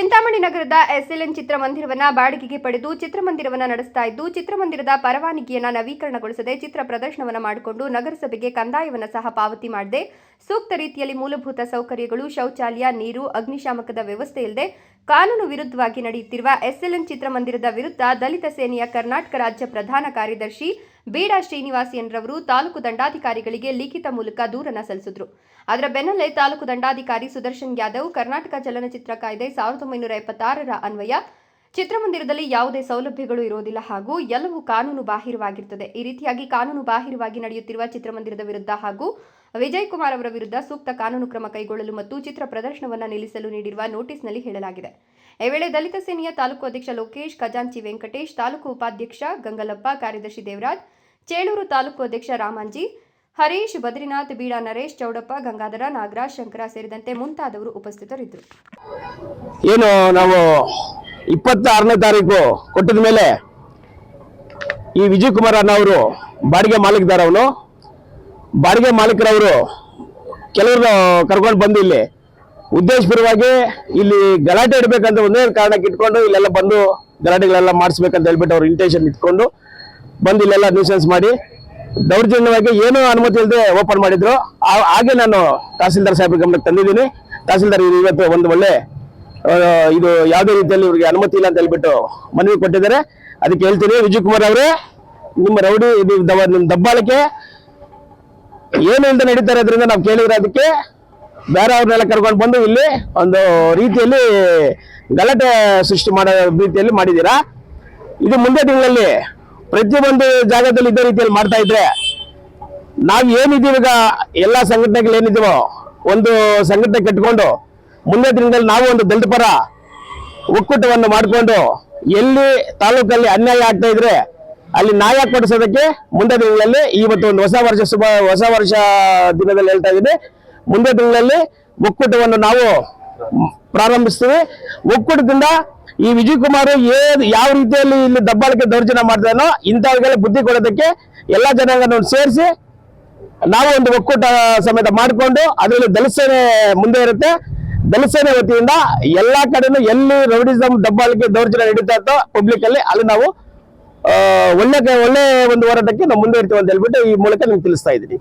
ಚಿಂತಾಮಣಿ ನಗರದ ಎಸ್ಎಲ್ಎನ್ ಚಿತ್ರಮಂದಿರವನ್ನ ಬಾಡಿಗೆಗೆ ಪಡೆದು ಚಿತ್ರಮಂದಿರವನ್ನ ನಡೆಸ್ತಾ ಇದ್ದು, ಚಿತ್ರಮಂದಿರದ ಪರವಾನಗಿಯನ್ನ ನವೀಕರಣಗೊಳಿಸದೆ ಚಿತ್ರ ಪ್ರದರ್ಶನವನ್ನ ಮಾಡಿಕೊಂಡು ನಗರಸಭೆಗೆ ಕಂದಾಯವನ್ನ ಸಹ ಪಾವತಿ ಮಾಡದೆ. ಸೂಕ್ತ ರೀತಿಯಲ್ಲಿ ಮೂಲಭೂತ ಸೌಕರ್ಯಗಳು, ಶೌಚಾಲಯ, ನೀರು, ಅಗ್ನಿಶಾಮಕದ ವ್ಯವಸ್ಥೆ ಇಲ್ಲದೆ ಕಾನೂನು ವಿರುದ್ಧವಾಗಿ ನಡೆಯುತ್ತಿರುವ ಎಸ್ಎಲ್ಎನ್ ಚಿತ್ರಮಂದಿರದ ವಿರುದ್ಧ ದಲಿತ ಸೇನೆಯ ಕರ್ನಾಟಕ ರಾಜ್ಯ ಪ್ರಧಾನ ಕಾರ್ಯದರ್ಶಿ ಬೀಡಾ ಶ್ರೀನಿವಾಸಿಯನ್ರವರು ತಾಲೂಕು ದಂಡಾಧಿಕಾರಿಗಳಿಗೆ ಲಿಖಿತ ಮೂಲಕ ದೂರನ ಸಲ್ಲಿಸಿದ್ರು. ಅದರ ಬೆನ್ನಲ್ಲೇ ತಾಲೂಕು ದಂಡಾಧಿಕಾರಿ ಸುದರ್ಶನ್ ಯಾದವ್, ಕರ್ನಾಟಕ ಚಲನಚಿತ್ರ ಕಾಯ್ದೆ ಸಾವಿರದ ಒಂಬೈನೂರ ಎಪ್ಪತ್ತಾರರ ಅನ್ವಯ, ಚಿತ್ರಮಂದಿರದಲ್ಲಿ ಯಾವುದೇ ಸೌಲಭ್ಯಗಳು ಇರೋದಿಲ್ಲ ಹಾಗೂ ಎಲ್ಲವೂ ಕಾನೂನು ಬಾಹಿರವಾಗಿರುತ್ತದೆ. ಈ ರೀತಿಯಾಗಿ ಕಾನೂನು ಬಾಹಿರವಾಗಿ ನಡೆಯುತ್ತಿರುವ ಚಿತ್ರಮಂದಿರದ ವಿರುದ್ಧ ಹಾಗೂ ವಿಜಯ್ ಕುಮಾರ್ ಅವರ ವಿರುದ್ಧ ಸೂಕ್ತ ಕಾನೂನು ಕ್ರಮ ಕೈಗೊಳ್ಳಲು ಮತ್ತು ಚಿತ್ರ ಪ್ರದರ್ಶನವನ್ನು ನಿಲ್ಲಿಸಲು ನೀಡಿರುವ ನೋಟಿಸ್ನಲ್ಲಿ ಹೇಳಲಾಗಿದೆ. ಈ ವೇಳೆ ದಲಿತ ಸೇನೆಯ ತಾಲೂಕು ಅಧ್ಯಕ್ಷ ಲೋಕೇಶ್, ಖಜಾಂಚಿ ವೆಂಕಟೇಶ್, ತಾಲೂಕು ಉಪಾಧ್ಯಕ್ಷ ಗಂಗಲಪ್ಪ, ಕಾರ್ಯದರ್ಶಿ ದೇವರಾಜ್ ಚೇಳೂರು ತಾಲೂಕು ಅಧ್ಯಕ್ಷ ರಾಮಾಂಜಿ, ಹರೀಶ್, ಬದ್ರಿನಾಥ್ ಬೀಡಾ ನರೇಶ್, ಚೌಡಪ್ಪ, ಗಂಗಾಧರ, ನಾಗರಾಜ್, ಶಂಕರ ಸೇರಿದಂತೆ ಮುಂತಾದವರು ಉಪಸ್ಥಿತರಿದ್ದರು. ಏನು ನಾವು ಇಪ್ಪತ್ತಾರನೇ ತಾರೀಕು ಕೊಟ್ಟಿದ ಮೇಲೆ ಈ ವಿಜಯ್ ಕುಮಾರ್ ಅನ್ನೋರು ಬಾಡಿಗೆ ಮಾಲೀಕದಾರವನು ಬಾಡಿಗೆ ಮಾಲೀಕರವರು ಕೆಲವರು ಕರ್ಕೊಂಡು ಬಂದು ಇಲ್ಲಿ ಉದ್ದೇಶಪೂರ್ವವಾಗಿ ಇಲ್ಲಿ ಗಲಾಟೆ ಇಡಬೇಕಂತ ಒಂದೇ ಕಾರಣಕ್ಕೆ ಇಟ್ಕೊಂಡು ಇಲ್ಲೆಲ್ಲ ಬಂದು ಗಲಾಟೆಗಳೆಲ್ಲ ಮಾಡಿಸ್ಬೇಕಂತ ಹೇಳ್ಬಿಟ್ಟು ಅವ್ರ ಇಂಟೆನ್ಷನ್ ಇಟ್ಕೊಂಡು ಬಂದು ಇಲ್ಲೆಲ್ಲ ನ್ಯೂಸೆನ್ಸ್ ಮಾಡಿ ದೌರ್ಜನ್ಯವಾಗಿ ಏನೂ ಅನುಮತಿ ಇಲ್ಲದೆ ಓಪನ್ ಮಾಡಿದ್ರು. ಹಾಗೆ ನಾನು ತಹಸೀಲ್ದಾರ್ ಸಾಹೇಬ್ರ ಗಮನಕ್ಕೆ ತಂದಿದ್ದೀನಿ. ತಹಸೀಲ್ದಾರ್ ಇವತ್ತು ಒಂದು ಒಳ್ಳೆ ಇದು ಯಾವುದೇ ರೀತಿಯಲ್ಲಿ ಇವರಿಗೆ ಅನುಮತಿ ಇಲ್ಲ ಅಂತ ಹೇಳ್ಬಿಟ್ಟು ಮನವಿ ಕೊಟ್ಟಿದ್ದಾರೆ. ಅದಕ್ಕೆ ಹೇಳ್ತೀನಿ ವಿಜಯ್ ಕುಮಾರ್ ಅವರೇ, ನಿಮ್ಮ ರೌಡಿ ಇದು ನಿಮ್ಮ ದಬ್ಬಾಳಿಕೆ ಏನು ಇಲ್ಲದೆ ನಡೀತಾರೆ ಅದರಿಂದ ನಾವು ಕೇಳಿರೋದಕ್ಕೆ ಬೇರೆ ಅವ್ರನ್ನೆಲ್ಲ ಕರ್ಕೊಂಡು ಬಂದು ಇಲ್ಲಿ ಒಂದು ರೀತಿಯಲ್ಲಿ ಗಲಾಟೆ ಸೃಷ್ಟಿ ಮಾಡೋ ರೀತಿಯಲ್ಲಿ ಮಾಡಿದ್ದೀರಾ. ಇದು ಮುಂದೆ ತಿಂಗಳಲ್ಲಿ ಪ್ರತಿಯೊಂದು ಜಾಗದಲ್ಲಿ ಇದೇ ರೀತಿಯಲ್ಲಿ ಮಾಡ್ತಾ ಇದ್ರೆ ನಾವ್ ಈಗ ಎಲ್ಲಾ ಸಂಘಟನೆಗಳು ಏನಿದೀವೋ ಒಂದು ಸಂಘಟನೆ ಕಟ್ಕೊಂಡು ಮುಂದೆ ದಿನದಲ್ಲಿ ನಾವು ಒಂದು ದಲಿತ ಪರ ಒಕ್ಕೂಟವನ್ನು ಮಾಡಿಕೊಂಡು ಎಲ್ಲಿ ತಾಲೂಕಲ್ಲಿ ಅನ್ಯಾಯ ಆಗ್ತಾ ಇದ್ರೆ ಅಲ್ಲಿ ನ್ಯಾಯ ಕೊಡಿಸೋದಕ್ಕೆ ಮುಂದೆ ದಿನಗಳಲ್ಲಿ ಇವತ್ತು ಒಂದು ಹೊಸ ವರ್ಷ ಶುಭ, ಹೊಸ ವರ್ಷ ದಿನದಲ್ಲಿ ಹೇಳ್ತಾ ಇದ್ದೀನಿ. ಮುಂದೆ ದಿನಗಳಲ್ಲಿ ಒಕ್ಕೂಟವನ್ನು ನಾವು ಪ್ರಾರಂಭಿಸ್ತೀವಿ. ಒಕ್ಕೂಟದಿಂದ ಈ ವಿಜಯ್ ಕುಮಾರ್ ಏನ್ ಯಾವ ರೀತಿಯಲ್ಲಿ ಇಲ್ಲಿ ದಬ್ಬಾಳಿಕೆ ದೌರ್ಜನ್ಯ ಮಾಡ್ತಾನೋ ಇಂಥವ್ರಿಗೆಲ್ಲ ಬುದ್ಧಿ ಕೊಡೋದಕ್ಕೆ ಎಲ್ಲಾ ಜನಾಂಗನ ಸೇರಿಸಿ ನಾವು ಒಂದು ಒಕ್ಕೂಟ ಸಮೇತ ಮಾಡಿಕೊಂಡು ಅದರಲ್ಲಿ ದಲಿತ ಮುಂದೆ ಇರುತ್ತೆ. ದಲಿತ ಸೇನೆ ವತಿಯಿಂದ ಎಲ್ಲಾ ಕಡೆನೂ ಎಲ್ಲಿ ರೌಡಿಸಮ್ ದಬ್ಬಾಳಿಕೆ ದೌರ್ಜನ್ಯ ನಡೀತಾ ಇರ್ತೋ ಪಬ್ಲಿಕ್ ಅಲ್ಲಿ ಅಲ್ಲಿ ನಾವು ಒಳ್ಳೆ ಒಳ್ಳೆ ಒಂದು ಹೋರಾಟಕ್ಕೆ ನಾವು ಮುಂದೆ ಇರ್ತೀವಿ ಅಂತ ಹೇಳ್ಬಿಟ್ಟು ಈ ಮೂಲಕ ನಿಮ್ಗೆ ತಿಳಿಸ್ತಾ ಇದ್ದೀನಿ.